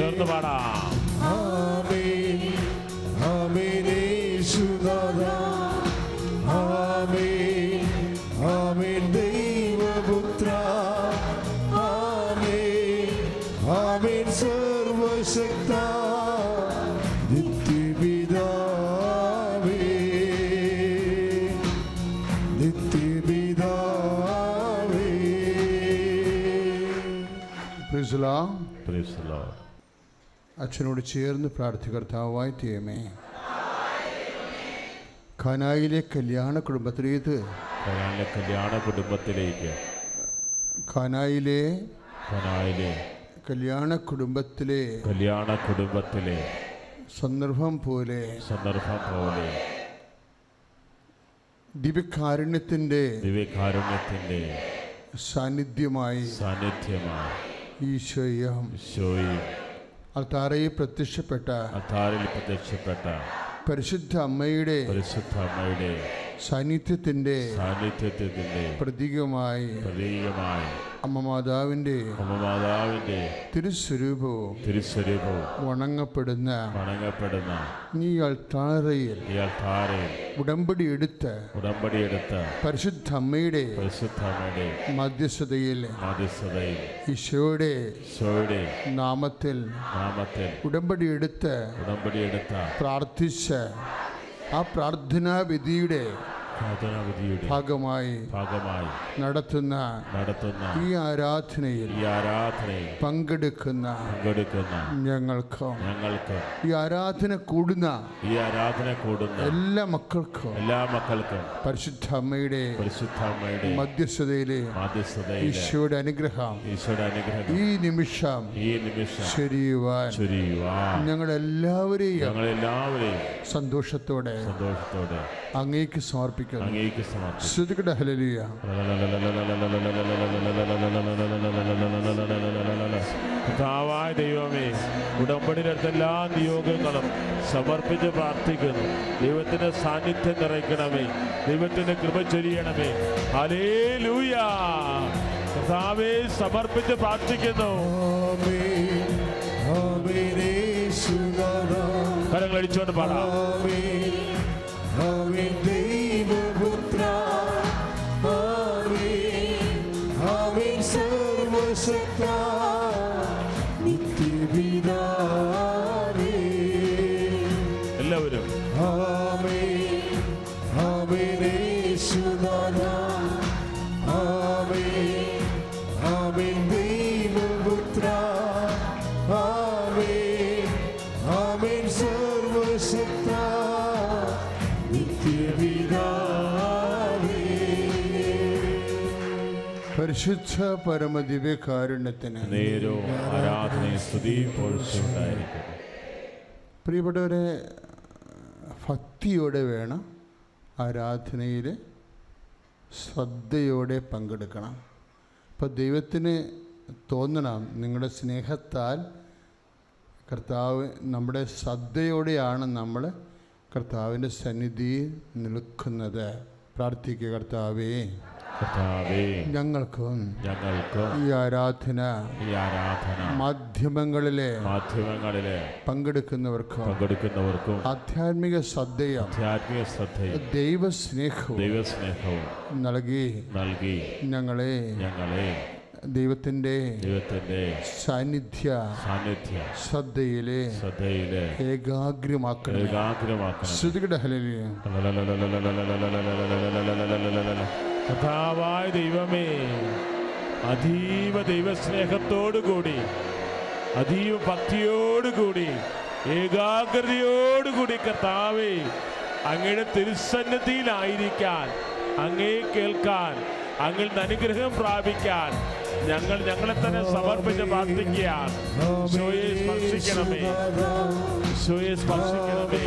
ചേർന്ന് പാടാം. അച്ഛനോട് ചേർന്ന് പ്രാർത്ഥികർത്താവായി തീയമേ ഖനായിലെ കല്യാണ കുടുംബത്തിലേത് കല്യാണ കുടുംബത്തിലേക്ക്. ഖനായിലെ കനായിലെ കല്യാണ കുടുംബത്തിലെ. കല്യാണ കുടുംബത്തിലെ. സന്ദർഭം പോലെ. സന്ദർഭം പോലെ. ദിവ്യകാരുണ്യത്തിന്റെ ദിവ്യകാരുണ്യത്തിന്റെ സാന്നിധ്യമായി. സാന്നിധ്യമായി. ഈശോയം. ഈശോയും. അൾത്താറയിൽ പ്രത്യക്ഷപ്പെട്ട അത്താരിൽ പ്രത്യക്ഷപ്പെട്ട പരിശുദ്ധ അമ്മയുടെ പരിശുദ്ധ അമ്മയുടെ സാന്നിധ്യത്തിന്റെ സാന്നിധ്യത്തിന്റെ പ്രതീകമായി പ്രതീകമായി അമ്മ മാതാവിന്റെ അമ്മമാതാവിന്റെ തിരുസ്വരൂപവും തിരുസ്വരൂപവും വണങ്ങപ്പെടുന്ന വണങ്ങപ്പെടുന്ന നീ അൾത്താറയിൽ ഈ അൽത്താരയിൽ ഉടമ്പടി എടുത്ത് ഉടമ്പടിയെടുത്ത പരിശുദ്ധ അമ്മയുടെ പരിശുദ്ധ അമ്മയുടെ മധ്യസ്ഥതയിൽ മധ്യസ്ഥതയിൽ ഈശോയുടെ ഈശോയുടെ നാമത്തിൽ നാമത്തിൽ ഉടമ്പടി എടുത്ത് ഉടമ്പടിയെടുത്ത പ്രാർത്ഥിച്ച് ആ പ്രാർത്ഥനാ വിധിയുടെ പ്രാർത്ഥനാവിധിയുടെ ഭാഗമായി ഭാഗമായി നടത്തുന്ന നടത്തുന്ന ഈ ആരാധനയിൽ ഈ ആരാധനയിൽ പങ്കെടുക്കുന്ന പങ്കെടുക്കുന്ന ഞങ്ങൾക്ക് ഞങ്ങൾക്ക് ഈ ആരാധന കൂടുന്ന ഈ ആരാധന കൂടുന്ന എല്ലാ മക്കൾക്കും എല്ലാ മക്കൾക്കും പരിശുദ്ധ അമ്മയുടെ പരിശുദ്ധ അമ്മയുടെ മധ്യസ്ഥതയിലെ മാധ്യസ്ഥതയിൽ ഈശോയുടെ അനുഗ്രഹം ഈശോയുടെ അനുഗ്രഹം ഈ നിമിഷം ഈ നിമിഷം ശരിയുവാൻ ചൊരിയുവാൻ ഞങ്ങളെല്ലാവരെയും ഞങ്ങളെല്ലാവരെയും സന്തോഷത്തോടെ സന്തോഷത്തോടെ അങ്ങേക്ക് സമർപ്പിക്കുന്നു. ഹലലിയ കർത്താവായ ദൈവമേ ഉടമ്പടിയിലെടുത്ത എല്ലാ നിയോഗങ്ങളും സമർപ്പിച്ച് പ്രാർത്ഥിക്കുന്നു. ദൈവത്തിന്റെ സാന്നിധ്യം നിറയ്ക്കണമേ. ദൈവത്തിന്റെ കൃപ ചൊരിയണമേ. ഹലേ ലൂയ കർത്താവെ സമർപ്പിച്ച് പ്രാർത്ഥിക്കുന്നു. കരങ്ങൾ അടിച്ചുകൊണ്ട് പാടാം. സ്തുതിയും പൊഴിച്ചുണ്ടായിരിക്കുന്നു പ്രിയപ്പെട്ടവരെ ഭക്തിയോടെ വേണം ആരാധനയിൽ ശ്രദ്ധയോടെ പങ്കെടുക്കണം. അപ്പോൾ ദൈവത്തിന് തോന്നണം നിങ്ങളുടെ സ്നേഹത്താൽ കർത്താവ് നമ്മുടെ ശ്രദ്ധയോടെയാണ് നമ്മൾ കർത്താവിന്റെ സന്നിധിയിൽ നിൽക്കുന്നത്. പ്രാർത്ഥിക്കുക കർത്താവേ. ഞങ്ങൾക്കും ഞങ്ങൾക്കും ഈ ആരാധന ഈ ആരാധന മാധ്യമങ്ങളിലെ മാധ്യമങ്ങളിലെ പങ്കെടുക്കുന്നവർക്കും പങ്കെടുക്കുന്നവർക്കും ആധ്യാത്മിക ശ്രദ്ധയും ആധ്യാത്മിക ശ്രദ്ധയും ദൈവസ്നേഹവും ദൈവസ്നേഹവും നൽകി നൽകി ഞങ്ങളെ ഞങ്ങളെ ദൈവത്തിന്റെ ദൈവത്തിന്റെ സാന്നിധ്യ സാന്നിധ്യ ശ്രദ്ധയിലെ ശ്രദ്ധയിലെ ഏകാഗ്രമാക്കണം ഏകാഗ്രമാക്കണം ശ്രുതികട ഹല്ലേലൂയ. കഥാവായ ദൈവമേ അതീവ ദൈവസ്നേഹത്തോടുകൂടി അതീവ ഭക്തിയോടുകൂടി ഏകാഗ്രതയോടുകൂടി കർത്താവേ അങ്ങയുടെ തിരുസന്നദ്ധിയിലായിരിക്കാൻ അങ്ങേ കേൾക്കാൻ അങ്ങിൽ നിന്ന് അനുഗ്രഹം പ്രാപിക്കാൻ ഞങ്ങൾ ഞങ്ങളെ തന്നെ സമർപ്പിച്ച് പ്രാർത്ഥിക്കുകയാണ്. ഈശോയെ സ്പർശിക്കണമേ. ഈശോയെ സ്പർശിക്കണമേ.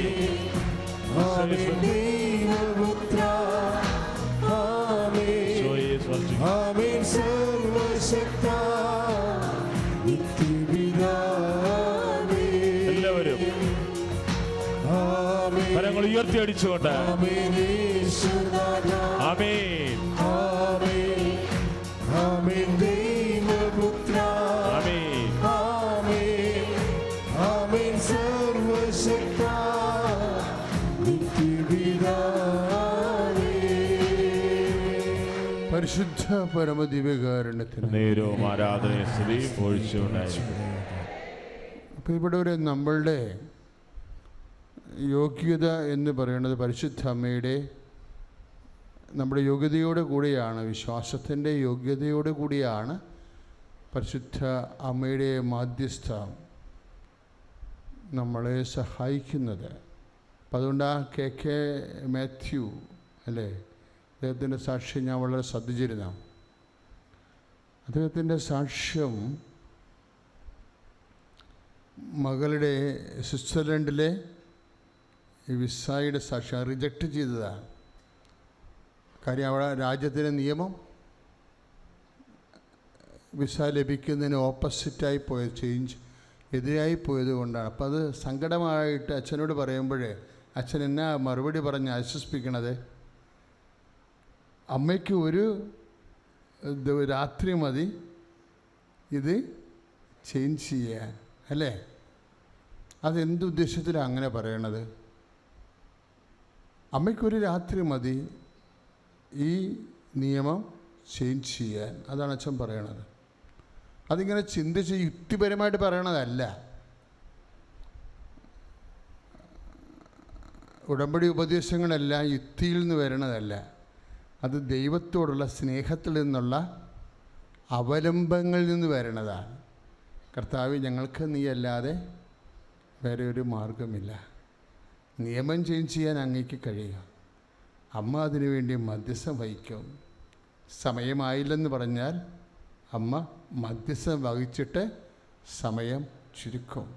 ദൈവപുത്ര ആമേൻ സർവശക്ത എല്ലാവരും കരങ്ങൾ ഉയർത്തി അടിച്ചുകൊണ്ട് ആമേൻ. പരിശുദ്ധ പരമദിവ്യകാരണത്തിന് നേരവും പൊഴിച്ചുകൊണ്ടായിരിക്കും അപ്പോൾ ഇവിടെ ഒരു നമ്മളുടെ യോഗ്യത എന്ന് പറയുന്നത് പരിശുദ്ധ അമ്മയുടെ നമ്മുടെ യോഗ്യതയോട് കൂടിയാണ് വിശ്വാസത്തിന്റെ യോഗ്യതയോട് കൂടിയാണ് പരിശുദ്ധ അമ്മയുടെ മാധ്യസ്ഥ നമ്മളെ സഹായിക്കുന്നത്. അപ്പം അതുകൊണ്ട് ആ കെ കെ മാത്യു അല്ലേ? അദ്ദേഹത്തിന്റെ സാക്ഷ്യം ഞാൻ വളരെ ശ്രദ്ധിച്ചിരുന്നു അദ്ദേഹത്തിന്റെ സാക്ഷ്യം മകളുടെ സ്വിറ്റ്സർലൻഡിലെ ഈ വിസായുടെ സാക്ഷ്യം റിജക്റ്റ് ചെയ്തതാണ്. കാര്യം അവിടെ രാജ്യത്തിന്റെ നിയമം വിസ ലഭിക്കുന്നതിന് ഓപ്പോസിറ്റായി പോയത് ചേഞ്ച് എതിരായി പോയത് കൊണ്ടാണ് അപ്പോൾ അത് സങ്കടമായിട്ട് അച്ഛനോട് പറയുമ്പോഴേ അച്ഛൻ എന്നാ മറുപടി പറഞ്ഞ് ആശ്വസിപ്പിക്കണത്? അമ്മയ്ക്ക് ഒരു രാത്രി മതി. ഇത് ചേഞ്ച് ചെയ്യാൻ അല്ലേ? അതെന്ത് ഉദ്ദേശത്തിലാണ് അങ്ങനെ പറയണത്? അമ്മയ്ക്കൊരു രാത്രി മതി ഈ നിയമം ചേഞ്ച് ചെയ്യാൻ. അതാണ് അച്ഛൻ പറയണത്. അതിങ്ങനെ ചിന്തിച്ച് യുക്തിപരമായിട്ട് പറയണതല്ല. ഉടമ്പടി ഉപദേശങ്ങളെല്ലാം യുക്തിയിൽ നിന്ന് വരണതല്ല. അത് ദൈവത്തോടുള്ള സ്നേഹത്തിൽ നിന്നുള്ള അവലംബങ്ങളിൽ നിന്ന് വരണതാണ്. കർത്താവ് ഞങ്ങൾക്ക് നീ അല്ലാതെ വേറെ ഒരു മാർഗമില്ല. നിയമം ചേഞ്ച് ചെയ്യാൻ അങ്ങേക്ക് കഴിയുക. അമ്മ അതിനു വേണ്ടി മധ്യസ്ഥം വഹിക്കും. സമയമായില്ലെന്ന് പറഞ്ഞാൽ അമ്മ മധ്യസ്ഥം വഹിച്ചിട്ട് സമയം ചുരുക്കും.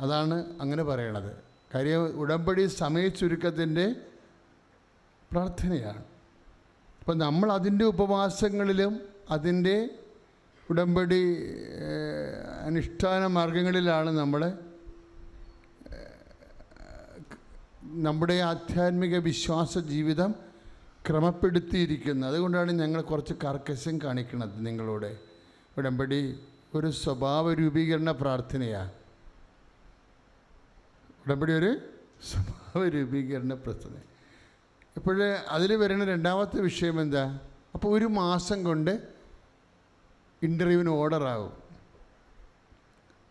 അതാണ് അങ്ങനെ പറയണത്. കാര്യം ഉടമ്പടി സമയ ചുരുക്കത്തിന്റെ പ്രാർത്ഥനയാണ്. അപ്പം നമ്മൾ അതിന്റെ ഉപവാസങ്ങളിലും അതിന്റെ ഉടമ്പടി അനുഷ്ഠാന മാർഗങ്ങളിലാണ് നമ്മൾ നമ്മുടെ ആധ്യാത്മിക വിശ്വാസ ജീവിതം ക്രമപ്പെടുത്തിയിരിക്കുന്നത്. അതുകൊണ്ടാണ് ഞങ്ങൾ കുറച്ച് കർക്കശം കാണിക്കുന്നത് നിങ്ങളോട്. ഉടമ്പടി ഒരു സ്വഭാവ രൂപീകരണ പ്രാർത്ഥനയാണ്. ഉടമ്പടി ഒരു സ്വഭാവ രൂപീകരണ പ്രാർത്ഥന. ഇപ്പോഴേ അതിൽ വരുന്ന രണ്ടാമത്തെ വിഷയം എന്താ? അപ്പോൾ ഒരു മാസം കൊണ്ട് ഇന്റർവ്യൂവിന് ഓർഡറാകും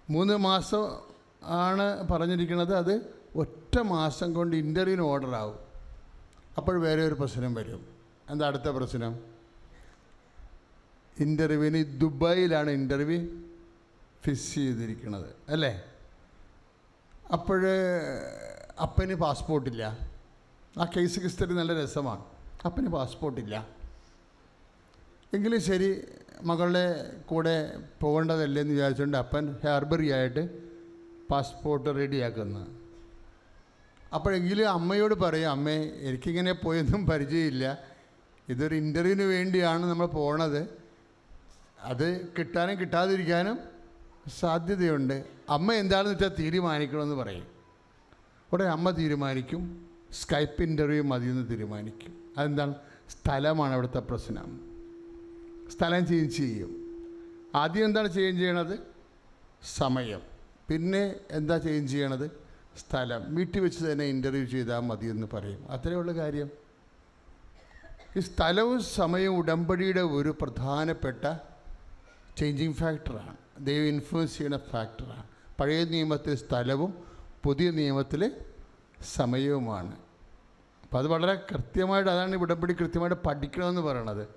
മൂന്ന് മാസം ആണ് പറഞ്ഞിരിക്കുന്നത് അത് ഒറ്റ മാസം കൊണ്ട് ഇന്റർവ്യൂവിന് ഓർഡറാകും അപ്പോൾ വേറെ ഒരു പ്രശ്നം വരും. എന്താ അടുത്ത പ്രശ്നം? ഇന്റർവ്യൂവിന് ദുബായിലാണ് ഇന്റർവ്യൂ ഫിക്സ് ചെയ്തിരിക്കുന്നത് അല്ലേ? അപ്പോൾ അപ്പന് പാസ്പോർട്ടില്ല. ആ കേസ് ഹിസ്റ്ററി നല്ല രസമാണ്. അപ്പന് പാസ്പോർട്ടില്ല എങ്കിലും ശരി മകളുടെ കൂടെ പോകേണ്ടതല്ലേ എന്ന് വിചാരിച്ചുകൊണ്ട് അപ്പൻ ഹാർബറി ആയിട്ട് പാസ്പോർട്ട് റെഡിയാക്കുന്നു അപ്പോഴെങ്കിലും അമ്മയോട് പറയും അമ്മേ എനിക്കിങ്ങനെ പോയൊന്നും പരിചയമില്ല. ഇതൊരു ഇന്റർവ്യൂവിന് വേണ്ടിയാണ് നമ്മൾ പോണത്. അത് കിട്ടാനും കിട്ടാതിരിക്കാനും സാധ്യതയുണ്ട്. അമ്മ എന്താണെന്ന് വെച്ചാൽ തീരുമാനിക്കണമെന്ന് പറയും. ഉടനെ അമ്മ തീരുമാനിക്കും. സ്കൈപ്പ് ഇന്റർവ്യൂ മതിയെന്ന് തീരുമാനിക്കും. അതെന്താണ്? സ്ഥലമാണ് അവിടുത്തെ പ്രശ്നം. സ്ഥലം ചേഞ്ച് ചെയ്യും. ആദ്യം എന്താണ് ചേഞ്ച് ചെയ്യണത്? സമയം. പിന്നെ എന്താ ചേഞ്ച് ചെയ്യണത്? സ്ഥലം. വീട്ടിൽ വെച്ച് തന്നെ ഇന്റർവ്യൂ ചെയ്താൽ മതിയെന്ന് പറയും. അത്രയേ ഉള്ളൂ കാര്യം. ഈ സ്ഥലവും സമയവും ഉടമ്പടിയുടെ ഒരു പ്രധാനപ്പെട്ട ചേഞ്ചിങ് ഫാക്ടറാണ് ദൈവം ഇൻഫ്ലുവൻസ് ചെയ്യുന്ന ഫാക്ടറാണ് പഴയ നിയമത്തിൽ സ്ഥലവും പുതിയ നിയമത്തിൽ സമയവുമാണ്. അപ്പോൾ അത് വളരെ കൃത്യമായിട്ട് അതാണ് ഇവിടെപ്പിടി കൃത്യമായിട്ട് പഠിക്കണമെന്ന് പറയണത്.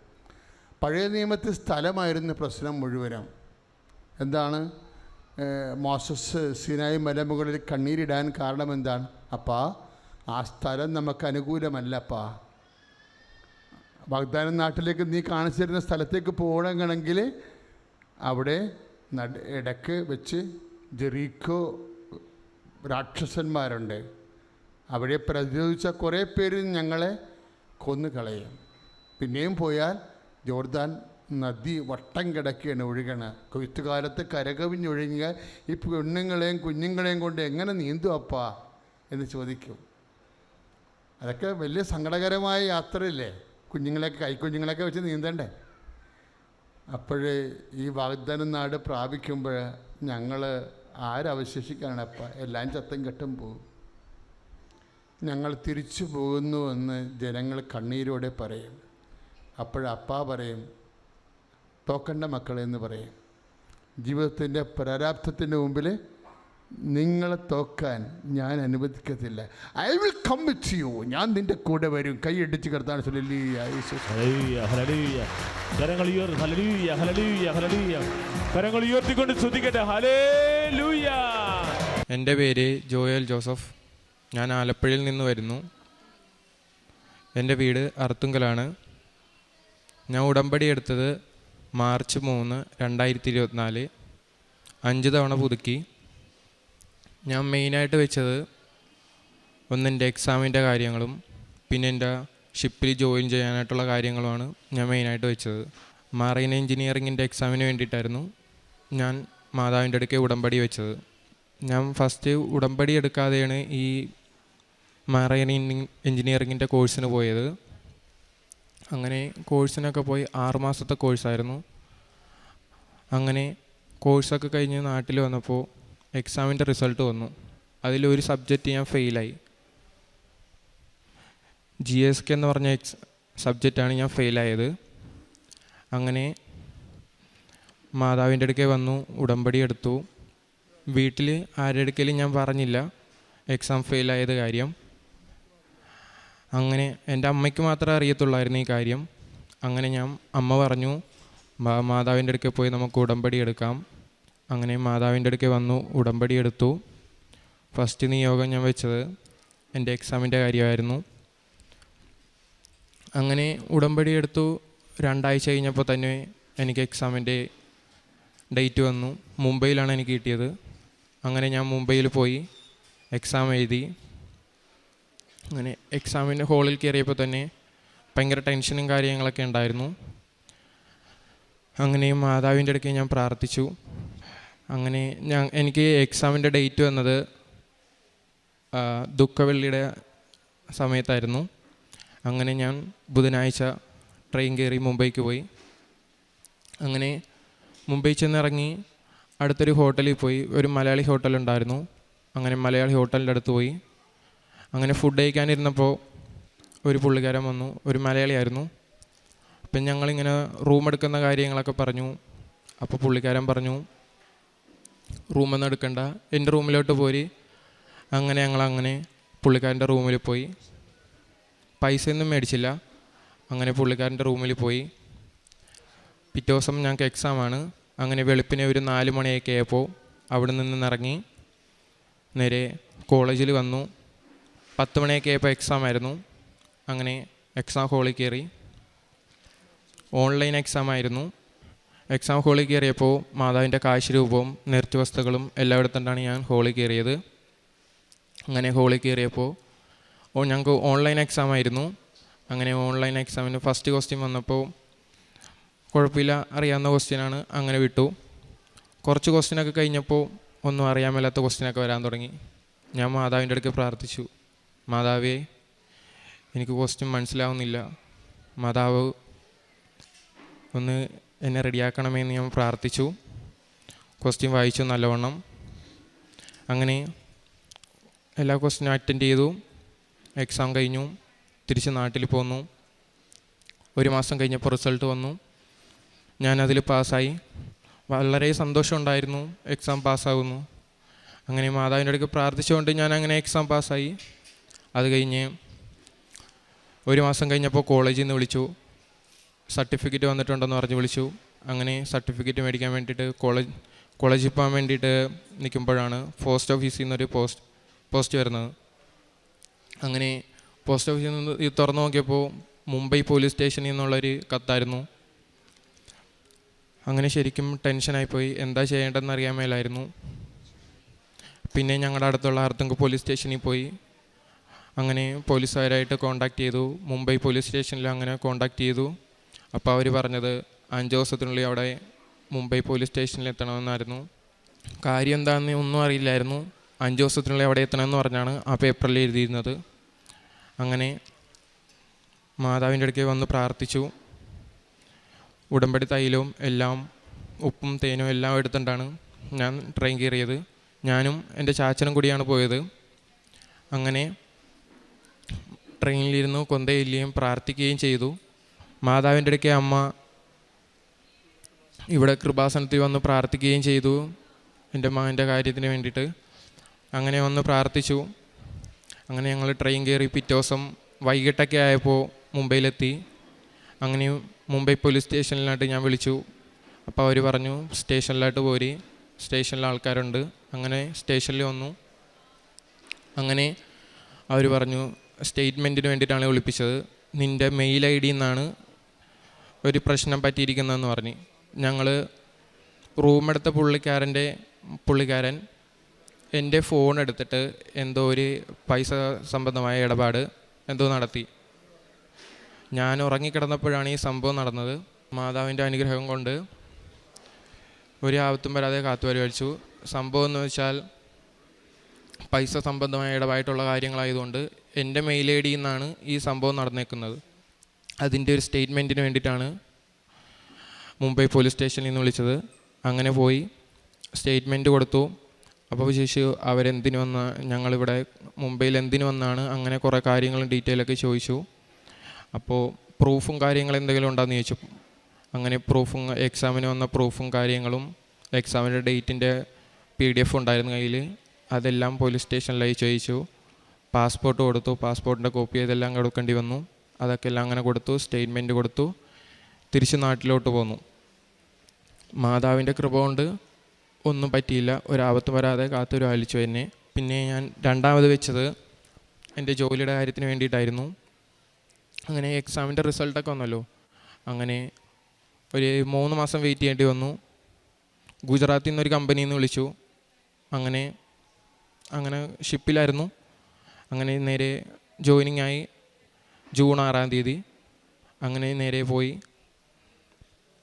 പഴയ നിയമത്തിൽ സ്ഥലമായിരുന്നു പ്രശ്നം മുഴുവനും. എന്താണ്? മോസസ് സിനായി മലമുകളിൽ കണ്ണീരിടാൻ കാരണം എന്താണ്? അപ്പാ ആ സ്ഥലം നമുക്ക് അനുകൂലമല്ലപ്പാ വാഗ്ദാനം നാട്ടിലേക്ക് നീ കാണിച്ചു തരുന്ന സ്ഥലത്തേക്ക് പോകണമെങ്കിൽ അവിടെ ഇടയ്ക്ക് വെച്ച് ജെറീക്കോ രാക്ഷസന്മാരുണ്ട്. അവിടെ പ്രതിരോധിച്ച കുറേ പേര് ഞങ്ങളെ കൊന്നു കളയും പിന്നെയും പോയാൽ ജോർദാൻ നദി വട്ടം കിടക്കുകയാണ് ഒഴുകണ. കൊയ്ത്തുകാലത്ത് കരകവിഞ്ഞൊഴുകിയ ഈ പെണ്ണുങ്ങളെയും കുഞ്ഞുങ്ങളെയും കൊണ്ട് എങ്ങനെ നീന്തും അപ്പാ? എന്ന് ചോദിക്കും. അതൊക്കെ വലിയ സങ്കടകരമായ യാത്രയില്ലേ? കുഞ്ഞുങ്ങളെയൊക്കെ കൈക്കുഞ്ഞുങ്ങളെയൊക്കെ വെച്ച് നീന്തണ്ടേ? അപ്പോഴേ ഈ വാഗ്ദാനം നാട് പ്രാപിക്കുമ്പോൾ ഞങ്ങൾ ആരവശേഷിക്കാണ് അപ്പം? എല്ലാം ചത്തം കെട്ടും പോകും ഞങ്ങൾ തിരിച്ചു പോകുന്നുവെന്ന് ജനങ്ങൾ കണ്ണീരോടെ പറയും. അപ്പോഴപ്പാ പറയും തോക്കണ്ട മക്കളെ എന്ന് പറയും. ജീവിതത്തിന്റെ പ്രാരാബ്ധത്തിന്റെ മുമ്പിൽ നിങ്ങളെ തോക്കാൻ ഞാൻ അനുവദിക്കത്തില്ല. I will come with you ഞാൻ നിന്റെ കൂടെ വരും. കൈയടിച്ച് കിടത്താണ് ഹല്ലേലൂയ, ഹല്ലേലൂയ. കരങ്ങൾ ഉയർ ഹല്ലേലൂയ, ഹല്ലേലൂയ, ഹല്ലേലൂയ. കരങ്ങൾ ഉയർത്തിക്കൊണ്ട് എന്റെ പേര് ജോയൽ ജോസഫ്. ഞാൻ ആലപ്പുഴയിൽ നിന്ന് വരുന്നു. എന്റെ വീട് അർത്തുങ്കലാണ് ഞാൻ ഉടമ്പടി എടുത്തത് മാർച്ച് മൂന്ന് രണ്ടായിരത്തി ഇരുപത്തിനാല് അഞ്ച് തവണ പുതുക്കി. ഞാൻ മെയിനായിട്ട് വെച്ചത് ഒന്ന് എന്റെ എക്സാമിന്റെ കാര്യങ്ങളും പിന്നെ എന്റെ ഷിപ്പിൽ ജോയിൻ ചെയ്യാനായിട്ടുള്ള കാര്യങ്ങളുമാണ് ഞാൻ മെയിനായിട്ട് വെച്ചത്. മറൈൻ എഞ്ചിനീയറിങ്ങിന്റെ എക്സാമിന് വേണ്ടിയിട്ടായിരുന്നു ഞാൻ മാതാവിന്റെ അടുക്കെ ഉടമ്പടി വെച്ചത്. ഞാൻ ഫസ്റ്റ് ഉടമ്പടി എടുക്കാതെയാണ് ഈ മറൈൻ എഞ്ചിനീയറിങ്ങിന്റെ കോഴ്സിന് പോയത്. അങ്ങനെ കോഴ്സിനൊക്കെ പോയി ആറുമാസത്തെ കോഴ്സായിരുന്നു അങ്ങനെ കോഴ്സൊക്കെ കഴിഞ്ഞ് നാട്ടിൽ വന്നപ്പോൾ എക്സാമിന്റെ റിസൾട്ട് വന്നു. അതിലൊരു സബ്ജക്റ്റ് ഞാൻ ഫെയിലായി ജി എസ് കെ എന്ന് പറഞ്ഞ എക്സ് സബ്ജക്റ്റാണ് ഞാൻ ഫെയിലായത് അങ്ങനെ മാതാവിന്റെ അടുക്കെ വന്നു ഉടമ്പടി എടുത്തു. വീട്ടിൽ ആരുടെ അടുക്കലും ഞാൻ പറഞ്ഞില്ല എക്സാം ഫെയിലായത് കാര്യം. അങ്ങനെ എന്റെ അമ്മയ്ക്ക് മാത്രമേ അറിയത്തുള്ളായിരുന്നു ഈ കാര്യം. അങ്ങനെ ഞാൻ അമ്മ പറഞ്ഞു മാതാവിന്റെ അടുക്കൽ പോയി നമുക്ക് ഉടമ്പടി എടുക്കാം. അങ്ങനെ മാതാവിന്റെ അടുക്കെ വന്നു ഉടമ്പടി എടുത്തു. ഫസ്റ്റ് നിയോഗം ഞാൻ വെച്ചത് എന്റെ എക്സാമിന്റെ കാര്യമായിരുന്നു. അങ്ങനെ ഉടമ്പടി എടുത്തു. രണ്ടാഴ്ച കഴിഞ്ഞപ്പോൾ തന്നെ എനിക്ക് എക്സാമിന്റെ ഡേറ്റ് വന്നു. മുംബൈയിലാണ് എനിക്ക് കിട്ടിയത്. അങ്ങനെ ഞാൻ മുംബൈയിൽ പോയി എക്സാം എഴുതി. അങ്ങനെ എക്സാമിന്റെ ഹോളിൽ കയറിയപ്പോൾ തന്നെ ഭയങ്കര ടെൻഷനും കാര്യങ്ങളൊക്കെ ഉണ്ടായിരുന്നു. അങ്ങനെ മാതാവിന്റെ അടുക്ക് ഞാൻ പ്രാർത്ഥിച്ചു. അങ്ങനെ ഞാൻ എനിക്ക് എക്സാമിന്റെ ഡേറ്റ് വന്നത് ദുഃഖവെള്ളിയുടെ സമയത്തായിരുന്നു. അങ്ങനെ ഞാൻ ബുധനാഴ്ച ട്രെയിൻ കയറി മുംബൈക്ക് പോയി. അങ്ങനെ മുംബൈ ചെന്നിറങ്ങി അടുത്തൊരു ഹോട്ടലിൽ പോയി. ഒരു മലയാളി ഹോട്ടലുണ്ടായിരുന്നു അങ്ങനെ മലയാളി ഹോട്ടലിന്റെ അടുത്ത് പോയി. അങ്ങനെ ഫുഡ് കഴിക്കാനിരുന്നപ്പോൾ ഒരു പുള്ളിക്കാരൻ വന്നു ഒരു മലയാളിയായിരുന്നു. അപ്പം ഞങ്ങളിങ്ങനെ റൂം എടുക്കുന്ന കാര്യങ്ങളൊക്കെ പറഞ്ഞു. അപ്പോൾ പുള്ളിക്കാരൻ പറഞ്ഞു റൂമൊന്നും എടുക്കണ്ട. എന്റെ റൂമിലോട്ട് പോരി. അങ്ങനെ ഞങ്ങൾ അങ്ങനെ പുള്ളിക്കാരന്റെ റൂമിൽ പോയി. പൈസയൊന്നും മേടിച്ചില്ല. അങ്ങനെ പുള്ളിക്കാരന്റെ റൂമിൽ പോയി. പിറ്റേ ദിവസം ഞങ്ങൾക്ക് എക്സാമാണ് അങ്ങനെ വെളുപ്പിനെ ഒരു നാല് മണിയൊക്കെ ആയപ്പോൾ അവിടെ നിന്ന് ഇറങ്ങി നേരെ കോളേജിൽ വന്നു. പത്ത് മണിയൊക്കെ ആയപ്പോൾ എക്സാം ആയിരുന്നു. അങ്ങനെ എക്സാം ഹോളിൽ കയറി ഓൺലൈൻ എക്സാം ആയിരുന്നു. എക്സാം ഹോളിൽ കയറിയപ്പോൾ മാതാവിന്റെ കാശ് രൂപവും നൃത്യ വസ്തുക്കളും എല്ലായിടത്തുണ്ടാണ് ഞാൻ ഹോളിൽ കയറിയത് അങ്ങനെ ഹോളിൽ കയറിയപ്പോൾ ഓ ഞങ്ങൾക്ക് ഓൺലൈൻ എക്സാം ആയിരുന്നു. അങ്ങനെ ഓൺലൈൻ എക്സാമിന് ഫസ്റ്റ് ക്വസ്റ്റ്യൻ വന്നപ്പോൾ കുഴപ്പമില്ല അറിയാവുന്ന ക്വസ്റ്റ്യനാണ് അങ്ങനെ വിട്ടു. കുറച്ച് ക്വസ്റ്റ്യനൊക്കെ കഴിഞ്ഞപ്പോൾ ഒന്നും അറിയാൻ മേലാത്ത ക്വസ്റ്റ്യനൊക്കെ വരാൻ തുടങ്ങി. ഞാൻ മാതാവിന്റെ അടുക്ക് പ്രാർത്ഥിച്ചു. മാതാവേ എനിക്ക് ക്വസ്റ്റ്യൻ മനസ്സിലാവുന്നില്ല. മാതാവ് ഒന്ന് എന്നെ റെഡിയാക്കണമെന്ന് ഞാൻ പ്രാർത്ഥിച്ചു. ക്വസ്റ്റ്യൻ വായിച്ചു നല്ലവണ്ണം. അങ്ങനെ എല്ലാ ക്വസ്റ്റ്യനും അറ്റൻഡ് ചെയ്തു. എക്സാം കഴിഞ്ഞു. തിരിച്ച് നാട്ടിൽ പോന്നു. ഒരു മാസം കഴിഞ്ഞപ്പോൾ റിസൾട്ട് വന്നു. ഞാനതിൽ പാസ്സായി. വളരെ സന്തോഷമുണ്ടായിരുന്നു എക്സാം പാസ്സാകുന്നു അങ്ങനെ മാതാവിന്റെ അടുക്ക് പ്രാർത്ഥിച്ചുകൊണ്ട് ഞാൻ അങ്ങനെ എക്സാം പാസ്സായി. അത് കഴിഞ്ഞ് ഒരു മാസം കഴിഞ്ഞപ്പോൾ കോളേജിൽ നിന്ന് വിളിച്ചു. സർട്ടിഫിക്കറ്റ് വന്നിട്ടുണ്ടെന്ന് പറഞ്ഞ് വിളിച്ചു. അങ്ങനെ സർട്ടിഫിക്കറ്റ് മേടിക്കാൻ വേണ്ടിയിട്ട് കോളേജ് കോളേജിൽ പോകാൻ വേണ്ടിയിട്ട് നിൽക്കുമ്പോഴാണ് പോസ്റ്റ് ഓഫീസിൽ നിന്നൊരു പോസ്റ്റ് പോസ്റ്റ് വരുന്നത്. അങ്ങനെ പോസ്റ്റ് ഓഫീസിൽ നിന്ന് തുറന്നു നോക്കിയപ്പോൾ മുംബൈ പോലീസ് സ്റ്റേഷനിൽ നിന്നുള്ളൊരു കത്തായിരുന്നു. അങ്ങനെ ശരിക്കും ടെൻഷനായിപ്പോയി. എന്താ ചെയ്യേണ്ടതെന്ന് അറിയാൻ മേലായിരുന്നു. പിന്നെ ഞങ്ങളുടെ അടുത്തുള്ള അർത്തുങ്ക് പോലീസ് സ്റ്റേഷനിൽ പോയി. അങ്ങനെ പോലീസുകാരായിട്ട് കോണ്ടാക്ട് ചെയ്തു. മുംബൈ പോലീസ് സ്റ്റേഷനിൽ അങ്ങനെ കോണ്ടാക്ട് ചെയ്തു. അപ്പോൾ അവർ പറഞ്ഞത് അഞ്ച് ദിവസത്തിനുള്ളിൽ അവിടെ മുംബൈ പോലീസ് സ്റ്റേഷനിൽ എത്തണമെന്നായിരുന്നു. കാര്യം എന്താണെന്ന് ഒന്നും അറിയില്ലായിരുന്നു. അഞ്ച് ദിവസത്തിനുള്ളിൽ അവിടെ എത്തണമെന്ന് പറഞ്ഞാണ് ആ പേപ്പറിൽ എഴുതിയിരുന്നത്. അങ്ങനെ മാതാവിന്റെ അടുക്കൽ വന്ന് പ്രാർത്ഥിച്ചു. ഉടമ്പടി തൈലവും എല്ലാം ഉപ്പും തേനും എല്ലാം എടുത്തിട്ടാണ് ഞാൻ ട്രെയിൻ കയറിയത്. ഞാനും എന്റെ ചാച്ചനും കൂടിയാണ് പോയത്. അങ്ങനെ ട്രെയിനിലിരുന്ന് കൊന്തയില്ലുകയും പ്രാർത്ഥിക്കുകയും ചെയ്തു. മാതാവിന്റെ ഇടയ്ക്ക് അമ്മ ഇവിടെ കൃപാസനത്തിൽ വന്ന് പ്രാർത്ഥിക്കുകയും ചെയ്തു എന്റെ മകന്റെ കാര്യത്തിന് വേണ്ടിയിട്ട്. അങ്ങനെ വന്ന് പ്രാർത്ഥിച്ചു. അങ്ങനെ ഞങ്ങൾ ട്രെയിൻ കയറി പിറ്റേ ദിവസം വൈകിട്ടൊക്കെ ആയപ്പോൾ മുംബൈയിലെത്തി. അങ്ങനെ മുംബൈ പോലീസ് സ്റ്റേഷനിലായിട്ട് ഞാൻ വിളിച്ചു. അപ്പോൾ അവർ പറഞ്ഞു സ്റ്റേഷനിലായിട്ട് പോരി സ്റ്റേഷനിൽ ആൾക്കാരുണ്ട്. അങ്ങനെ സ്റ്റേഷനിൽ വന്നു. അങ്ങനെ അവർ പറഞ്ഞു സ്റ്റേറ്റ്മെന്റിന് വേണ്ടിയിട്ടാണ് വിളിപ്പിച്ചത്. നിന്റെ മെയിൽ ഐ ഡിയിൽ നിന്നാണ് ഒരു പ്രശ്നം പറ്റിയിരിക്കുന്നതെന്ന് പറഞ്ഞ്. ഞങ്ങൾ റൂമെടുത്ത പുള്ളിക്കാരന്റെ പുള്ളിക്കാരൻ എന്റെ ഫോൺ എടുത്തിട്ട് എന്തോ ഒരു പൈസ സംബന്ധമായ ഇടപാട് എന്തോ നടത്തി. ഞാൻ ഉറങ്ങിക്കിടന്നപ്പോഴാണ് ഈ സംഭവം നടന്നത്. മാതാവിന്റെ അനുഗ്രഹം കൊണ്ട് ഒരു ആപത്തും വരാതെ കാത്തു പരിപാലിച്ചു. സംഭവം എന്ന് വെച്ചാൽ പൈസ സംബന്ധമായ ഇടപായിട്ടുള്ള കാര്യങ്ങളായതുകൊണ്ട് എന്റെ മെയിൽ ഐ ഡിയിൽ നിന്നാണ് ഈ സംഭവം നടന്നേക്കുന്നത്. അതിന്റെ ഒരു സ്റ്റേറ്റ്മെന്റിന് വേണ്ടിയിട്ടാണ് മുംബൈ പോലീസ് സ്റ്റേഷനിൽ നിന്ന് വിളിച്ചത്. അങ്ങനെ പോയി സ്റ്റേറ്റ്മെന്റ് കൊടുത്തു. അപ്പോൾ ചോദിച്ചു അവരെന്തിനു വന്ന ഞങ്ങളിവിടെ മുംബൈയിൽ എന്തിനു വന്നാണ് അങ്ങനെ കുറേ കാര്യങ്ങളും ഡീറ്റെയിലൊക്കെ ചോദിച്ചു. അപ്പോൾ പ്രൂഫും കാര്യങ്ങളും എന്തെങ്കിലും ഉണ്ടോയെന്ന് ചോദിച്ചു. അങ്ങനെ പ്രൂഫും എക്സാമിന് വന്ന പ്രൂഫും കാര്യങ്ങളും എക്സാമിന്റെ ഡേറ്റിന്റെ പി ഡി എഫ് ഉണ്ടായിരുന്നു കയ്യിൽ അതെല്ലാം പോലീസ് സ്റ്റേഷനിലായി ചോദിച്ചു. പാസ്പോർട്ട് കൊടുത്തു. പാസ്പോർട്ടിന്റെ കോപ്പി ഇതെല്ലാം കൊടുക്കേണ്ടി വന്നു. അതൊക്കെ എല്ലാം അങ്ങനെ കൊടുത്തു. സ്റ്റേറ്റ്മെന്റ് കൊടുത്തു. തിരിച്ച് നാട്ടിലോട്ട് പോന്നു. മാതാവിന്റെ കൃപ കൊണ്ട് ഒന്നും പറ്റിയില്ല. ഒരാപത്ത് വരാതെ കാത്തൊരു ആലിച്ചു എന്നെ. പിന്നെ ഞാൻ രണ്ടാമത് വെച്ചത് എന്റെ ജോലിയുടെ കാര്യത്തിന് വേണ്ടിയിട്ടായിരുന്നു. അങ്ങനെ എക്സാമിന്റെ റിസൾട്ടൊക്കെ വന്നല്ലോ. അങ്ങനെ ഒരു മൂന്ന് മാസം വെയിറ്റ് ചെയ്യേണ്ടി വന്നു. ഗുജറാത്തിൽ നിന്നൊരു കമ്പനിയിൽ നിന്ന് വിളിച്ചു. അങ്ങനെ അങ്ങനെ ഷിപ്പിലായിരുന്നു. അങ്ങനെ നേരെ ജോയിനിങ് ആയി ജൂൺ ആറാം തീയതി അങ്ങനെ നേരെ പോയി.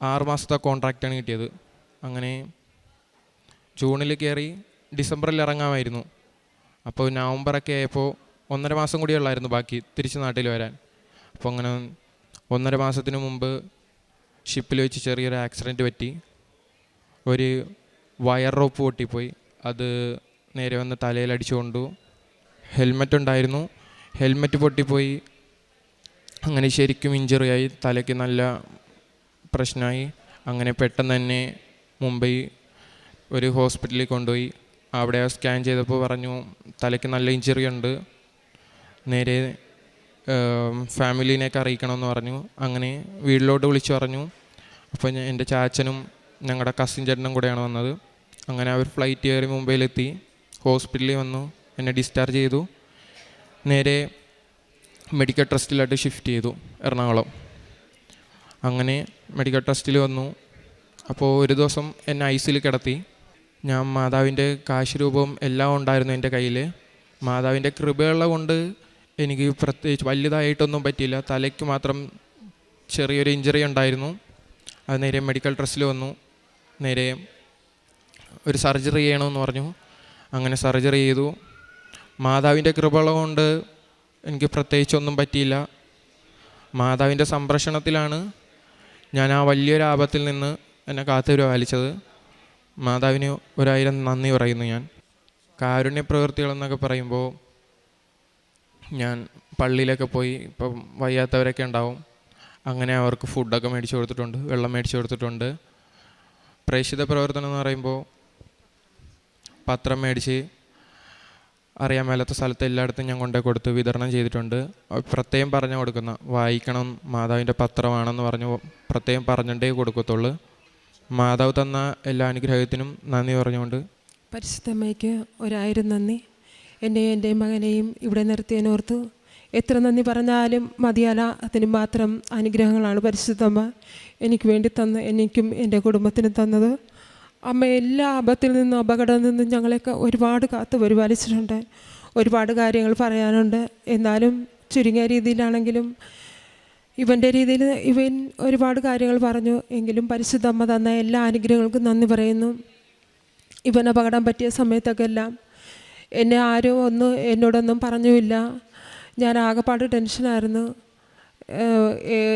ആറ് മാസത്തെ കോൺട്രാക്റ്റാണ് കിട്ടിയത്. അങ്ങനെ ജൂണിൽ കയറി ഡിസംബറിൽ ഇറങ്ങാമായിരുന്നു. അപ്പോൾ നവംബറൊക്കെ ആയപ്പോൾ ഒന്നര മാസം കൂടി ഉള്ളായിരുന്നു ബാക്കി തിരിച്ച് നാട്ടിൽ വരാൻ. അപ്പോൾ അങ്ങനെ ഒന്നര മാസത്തിന് മുമ്പ് ഷിപ്പിൽ വെച്ച് ചെറിയൊരു ആക്സിഡന്റ് പറ്റി. ഒരു വയർ റോപ്പ് പൊട്ടിപ്പോയി. അത് നേരെ വന്ന് തലയിൽ അടിച്ചു കൊണ്ടു ഹെൽമെറ്റ് ഉണ്ടായിരുന്നു. ഹെൽമെറ്റ് പൊട്ടിപ്പോയി. അങ്ങനെ ശരിക്കും ഇഞ്ചറി ആയി. തലയ്ക്ക് നല്ല പ്രശ്നമായി. അങ്ങനെ പെട്ടെന്ന് തന്നെ മുംബൈ ഒരു ഹോസ്പിറ്റലിൽ കൊണ്ടുപോയി. അവിടെ സ്കാൻ ചെയ്തപ്പോൾ പറഞ്ഞു തലയ്ക്ക് നല്ല ഇഞ്ചറി ഉണ്ട്. നേരെ ഫാമിലീനെയൊക്കെ അറിയിക്കണമെന്ന് പറഞ്ഞു. അങ്ങനെ വീട്ടിലോട്ട് വിളിച്ചു പറഞ്ഞു. അപ്പോൾ ഞാൻ എന്റെ ചാച്ചനും ഞങ്ങളുടെ കസിൻ ചേട്ടനും കൂടെയാണ് വന്നത്. അങ്ങനെ അവർ ഫ്ലൈറ്റ് കയറി മുംബൈയിലെത്തി. ഹോസ്പിറ്റലിൽ വന്നു. എന്നെ ഡിസ്ചാർജ് ചെയ്തു. നേരെ മെഡിക്കൽ ട്രസ്റ്റിലായിട്ട് ഷിഫ്റ്റ് ചെയ്തു എറണാകുളം. അങ്ങനെ മെഡിക്കൽ ട്രസ്റ്റിൽ വന്നു. അപ്പോൾ ഒരു ദിവസം എന്നെ ഐസിൽ കിടത്തി. ഞാൻ മാതാവിന്റെ കാശ് രൂപവും എല്ലാം ഉണ്ടായിരുന്നു എന്റെ കയ്യിൽ മാതാവിന്റെ കൃപയുള്ള കൊണ്ട് എനിക്ക് പ്രത്യേകിച്ച് വലുതായിട്ടൊന്നും പറ്റിയില്ല. തലയ്ക്ക് മാത്രം ചെറിയൊരു ഇഞ്ചറി ഉണ്ടായിരുന്നു. അത് നേരെ മെഡിക്കൽ ട്രസ്റ്റിൽ വന്നു. നേരെ ഒരു സർജറി ചെയ്യണമെന്ന് പറഞ്ഞു. അങ്ങനെ സർജറി ചെയ്തു. മാതാവിന്റെ കൃപള കൊണ്ട് എനിക്ക് പ്രത്യേകിച്ചൊന്നും പറ്റിയില്ല. മാതാവിന്റെ സംരക്ഷണത്തിലാണ് ഞാൻ ആ വലിയൊരു ആപത്തിൽ നിന്ന് എന്നെ കാത്തുപരിപാലിച്ചത് മാതാവിന് ഒരായിരം നന്ദി പറയുന്നു ഞാൻ. കാരുണ്യ പ്രവൃത്തികളെന്നൊക്കെ പറയുമ്പോൾ ഞാൻ പള്ളിയിലൊക്കെ പോയി ഇപ്പം വയ്യാത്തവരൊക്കെ ഉണ്ടാവും. അങ്ങനെ അവർക്ക് ഫുഡൊക്കെ മേടിച്ചു കൊടുത്തിട്ടുണ്ട് വെള്ളം മേടിച്ചു കൊടുത്തിട്ടുണ്ട്. പ്രേക്ഷിത പ്രവർത്തനം എന്ന് പറയുമ്പോൾ പത്രം മേടിച്ച് അറിയാൻ മേലാത്ത സ്ഥലത്ത് എല്ലായിടത്തും ഞാൻ കൊണ്ടു കൊടുത്ത് വിതരണം ചെയ്തിട്ടുണ്ട്. പ്രത്യേകം പറഞ്ഞു കൊടുക്കുന്ന വായിക്കണം മാതാവിന്റെ പത്രമാണെന്ന് പറഞ്ഞു പ്രത്യേകം പറഞ്ഞിട്ടേ കൊടുക്കത്തുള്ളൂ. മാതാവ് തന്ന എല്ലാ അനുഗ്രഹത്തിനും നന്ദി പറഞ്ഞുകൊണ്ട്. പരിശുദ്ധമ്മയ്ക്ക് ഒരായിരം നന്ദി. എന്നെയും എന്റെ മകനെയും ഇവിടെ നിർത്തിയതിനോർത്ത് എത്ര നന്ദി പറഞ്ഞാലും മതിയാല അതിന് മാത്രം അനുഗ്രഹങ്ങളാണ് പരിശുദ്ധമ്മ എനിക്ക് വേണ്ടി തന്ന എനിക്കും എന്റെ കുടുംബത്തിനും തന്നത്. അമ്മ എല്ലാ ആപത്തിൽ നിന്നും അപകടത്തിൽ നിന്നും ഞങ്ങളെയൊക്കെ ഒരുപാട് കാത്ത് പരിപാലിച്ചിട്ടുണ്ട്. ഒരുപാട് കാര്യങ്ങൾ പറയാനുണ്ട്. എന്നാലും ചുരുങ്ങിയ രീതിയിലാണെങ്കിലും ഇവന്റെ രീതിയിൽ ഇവൻ ഒരുപാട് കാര്യങ്ങൾ പറഞ്ഞു. എങ്കിലും പരിശുദ്ധമ്മ തന്ന എല്ലാ അനുഗ്രഹങ്ങൾക്കും നന്ദി പറയുന്നു. ഇവൻ അപകടം പറ്റിയ സമയത്തൊക്കെ എല്ലാം എന്നെ ആരും ഒന്നും എന്നോടൊന്നും പറഞ്ഞുമില്ല. ഞാൻ ആകെപ്പാട് ടെൻഷനായിരുന്നു.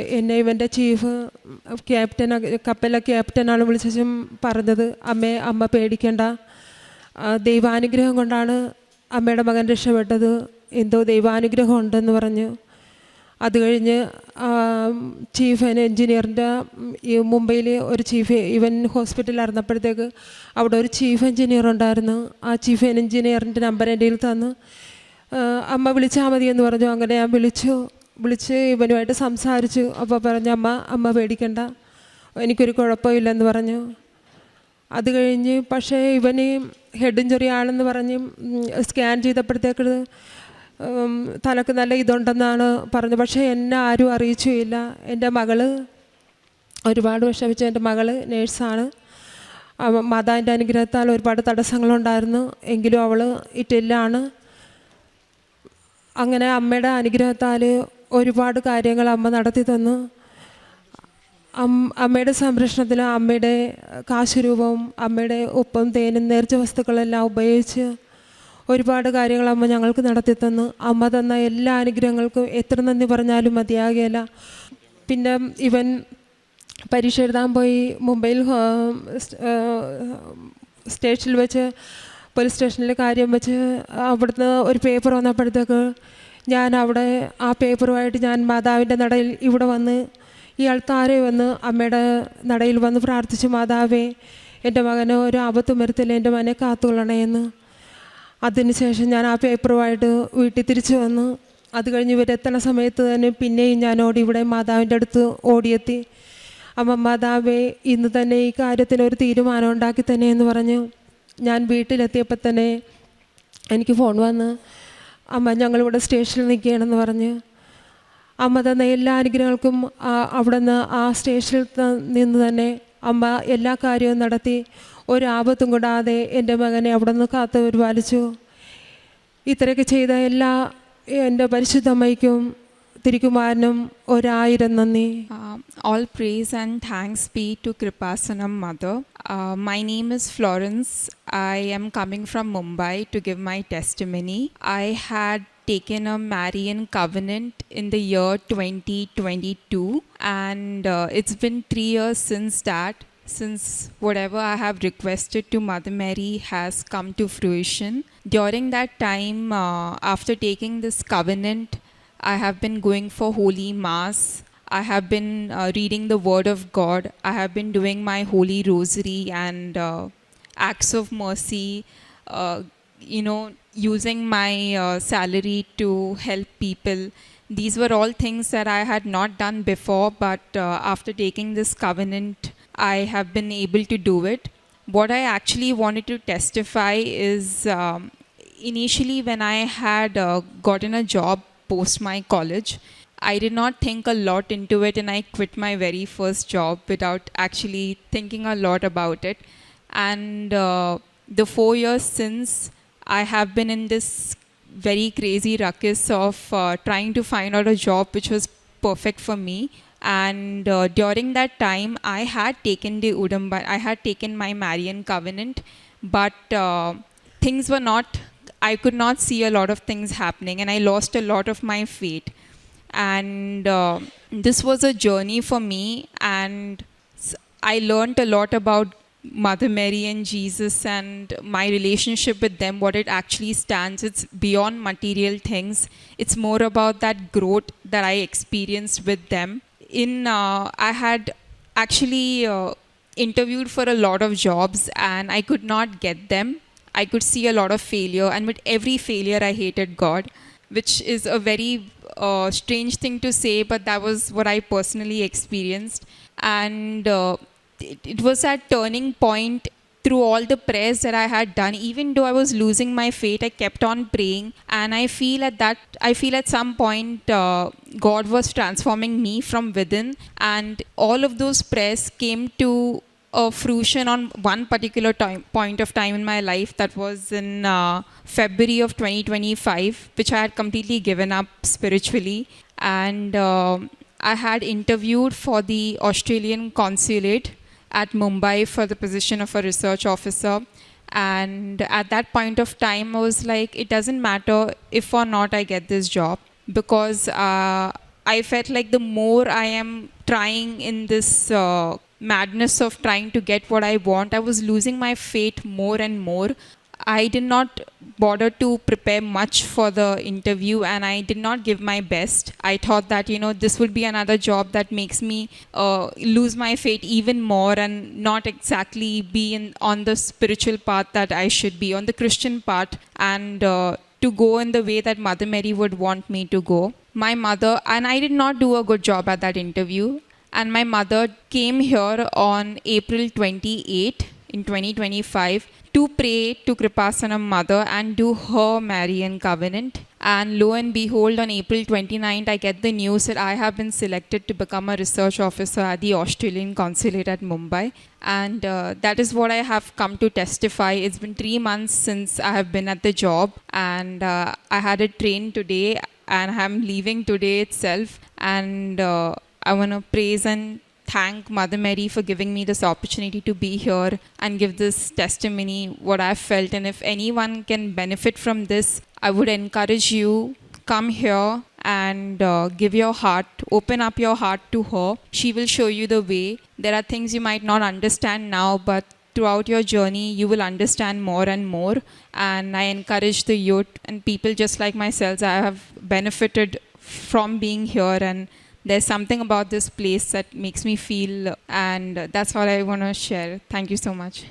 എന്നെ ഇവന്റെ ചീഫ് ക്യാപ്റ്റൻ കപ്പലിലെ ക്യാപ്റ്റനാണ് വിളിച്ചും പറഞ്ഞത് അമ്മേ അമ്മ പേടിക്കേണ്ട. ദൈവാനുഗ്രഹം കൊണ്ടാണ് അമ്മയുടെ മകൻ രക്ഷപ്പെട്ടത്. എന്തോ ദൈവാനുഗ്രഹം ഉണ്ടെന്ന് പറഞ്ഞു. അത് കഴിഞ്ഞ് ചീഫ് എൻജിനീയറിന്റെ ഈ മുംബൈയിൽ ഒരു ചീഫ് ഇവൻ ഹോസ്പിറ്റലിൽ ഇറന്നപ്പോഴത്തേക്ക് അവിടെ ഒരു ചീഫ് എൻജിനീയർ ഉണ്ടായിരുന്നു. ആ ചീഫ് എൻജിനീയറിന്റെ നമ്പർ എന്റെ കയ്യിൽ തന്നു അമ്മ വിളിച്ചാൽ മതിയെന്ന് പറഞ്ഞു. അങ്ങനെ ഞാൻ വിളിച്ചു. വിളിച്ച് ഇവനുമായിട്ട് സംസാരിച്ചു. അപ്പോൾ പറഞ്ഞു അമ്മ അമ്മ പേടിക്കണ്ട. എനിക്കൊരു കുഴപ്പമില്ലെന്ന് പറഞ്ഞു. അത് കഴിഞ്ഞ് പക്ഷേ ഇവന് ഹെഡ് ഇഞ്ചുറി ആണെന്ന് പറഞ്ഞ് സ്കാൻ ചെയ്തപ്പോഴത്തേക്ക് തലക്ക് നല്ല ഇതുണ്ടെന്നാണ് പറഞ്ഞത് പക്ഷേ എന്നെ ആരും അറിയിച്ചുമില്ല. എന്റെ മകൾ ഒരുപാട് വിഷമിച്ച എന്റെ മകൾ നേഴ്സാണ്. മാതാവിന്റെ അനുഗ്രഹത്താൽ ഒരുപാട് തടസ്സങ്ങളുണ്ടായിരുന്നു. എങ്കിലും അവൾ ഇറ്റില്ലാണ് അങ്ങനെ അമ്മയുടെ അനുഗ്രഹത്താൽ ഒരുപാട് കാര്യങ്ങൾ അമ്മ നടത്തി തന്നു. അമ്മയുടെ സംരക്ഷണത്തിൽ അമ്മയുടെ കാശുരൂപവും അമ്മയുടെ ഉപ്പും തേനും നേർച്ച വസ്തുക്കളെല്ലാം ഉപയോഗിച്ച് ഒരുപാട് കാര്യങ്ങൾ അമ്മ ഞങ്ങൾക്ക് നടത്തി തന്നു. അമ്മ തന്ന എല്ലാ അനുഗ്രഹങ്ങൾക്കും എത്ര നന്ദി പറഞ്ഞാലും മതിയാകുകയില്ല പിന്നെ ഇവൻ പരീക്ഷ എഴുതാൻ പോയി മുംബൈയിൽ സ്റ്റേഷനിൽ വെച്ച് പോലീസ് സ്റ്റേഷനിലെ കാര്യം വെച്ച് അവിടുന്ന് ഒരു പേപ്പർ വന്നപ്പോഴത്തേക്ക് ഞാൻ അവിടെ ആ പേപ്പറുമായിട്ട് ഞാൻ മാതാവിന്റെ നടയിൽ ഇവിടെ വന്ന് ഈ അൾത്താരെ വന്ന് അമ്മയുടെ നടയിൽ വന്ന് പ്രാർത്ഥിച്ചു മാതാവേ എന്റെ മകന് ഒരു ആപത്തും വരുത്തില്ല എന്റെ മകനെ കാത്തുകൊള്ളണേന്ന് അതിനുശേഷം ഞാൻ ആ പേപ്പറുമായിട്ട് വീട്ടിൽ തിരിച്ചു വന്നു അത് കഴിഞ്ഞ് ഇവരെത്തണ സമയത്ത് തന്നെ പിന്നെയും ഞാൻ ഓടി ഇവിടെ മാതാവിന്റെ അടുത്ത് ഓടിയെത്തി. അമ്മ മാതാവേ ഇന്ന് തന്നെ ഈ കാര്യത്തിന് ഒരു തീരുമാനം ഉണ്ടാക്കി തന്നെ എന്ന് പറഞ്ഞു ഞാൻ വീട്ടിലെത്തിയപ്പോൾ തന്നെ എനിക്ക് ഫോൺ വന്ന് അമ്മ ഞങ്ങളിവിടെ സ്റ്റേഷനിൽ നിൽക്കുകയാണെന്ന് പറഞ്ഞ് അമ്മ തന്ന എല്ലാ അനുഗ്രഹങ്ങൾക്കും ആ- അവിടെ നിന്ന് ആ സ്റ്റേഷനിൽ നിന്ന് തന്നെ അമ്മ എല്ലാ കാര്യവും നടത്തി ഒരാപത്തും കൂടാതെ എന്റെ മകനെ അവിടെ നിന്ന് കാത്തു പരിപാലിച്ചു. ഇത്രയൊക്കെ ചെയ്ത എല്ലാ എന്റെ പരിശുദ്ധമ്മയ്ക്കും തിരുക്കുമാരനും ഒരായിരം നന്ദി Um, all praise and thanks be to Kripasanam Mother. Uh, my name is Florence. I am coming from Mumbai to give my testimony. I had taken a Marian covenant in the year 2022, and uh, it's been three years since that. Since whatever I have requested to Mother Mary has come to fruition. During that time, uh, after taking this covenant, I have been going for Holy Mass. I have been uh, reading the Word of God. I have been doing my Holy Rosary and uh, acts of mercy, uh, you know, using my uh, salary to help people. These were all things that I had not done before, but uh, after taking this covenant, I have been able to do it. What I actually wanted to testify is um, initially when I had uh, gotten a job post my college, I did not think a lot into it and I quit my very first job without actually thinking a lot about it. And uh, the four years since, I have been in this very crazy ruckus of uh, trying to find out a job which was perfect for me. And uh, during that time, I had taken the Udamba, I had taken my Marian covenant, but uh, things were not, I could not see a lot of things happening, and I lost a lot of my faith. And uh, this was a journey for me, and I learned a lot about Mother Mary and Jesus and my relationship with them, what it actually stands. It's beyond material things. It's more about that growth that I experienced with them. In uh, I had actually uh, interviewed for a lot of jobs and I could not get them. I could see a lot of failure, and with every failure, I hated God, which is a very uh, strange thing to say, but that was what I personally experienced. And uh, it, it was that turning point through all the prayers that I had done, even though I was losing my faith, I kept on praying. And I feel at that, I feel at some point, uh, God was transforming me from within. And all of those prayers came to a fruition on one particular time, point of time in my life that was in uh, February of 2025, which I had completely given up spiritually. And um I had interviewed for the Australian consulate at Mumbai for the position of a research officer. And at that point of time, I was like, it doesn't matter if or not I get this job because uh, I felt like the more I am trying in this uh, madness of trying to get what I want, I was losing my faith more and more. I did not bother to prepare much for the interview and I did not give my best. I thought that, you know, this would be another job that makes me uh, lose my faith even more and not exactly be in, on the spiritual path that I should be, on the Christian path, and uh, to go in the way that Mother Mary would want me to go. My mother, and I did not do a good job at that interview, and my mother came here on April 28 in 2025 to pray to Kripasanam mother and do her Marian covenant. And lo and behold, on April 29th, I get the news that I have been selected to become a research officer at the Australian consulate at Mumbai. And uh, that is what I have come to testify. It's been three months since I have been at the job, and uh, I had a train today, and I'm leaving today itself. And uh, I want to praise and thank Mother Mary for giving me this opportunity to be here and give this testimony, what I've felt. And if anyone can benefit from this, I would encourage you come here and uh, give your heart, open up your heart to her. She will show you the way. There are things you might not understand now, but throughout your journey, you will understand more and more. And I encourage the youth and people just like myself. I have benefited from being here and there's something about this place that makes me feel and that's what i want to share. Thank you so much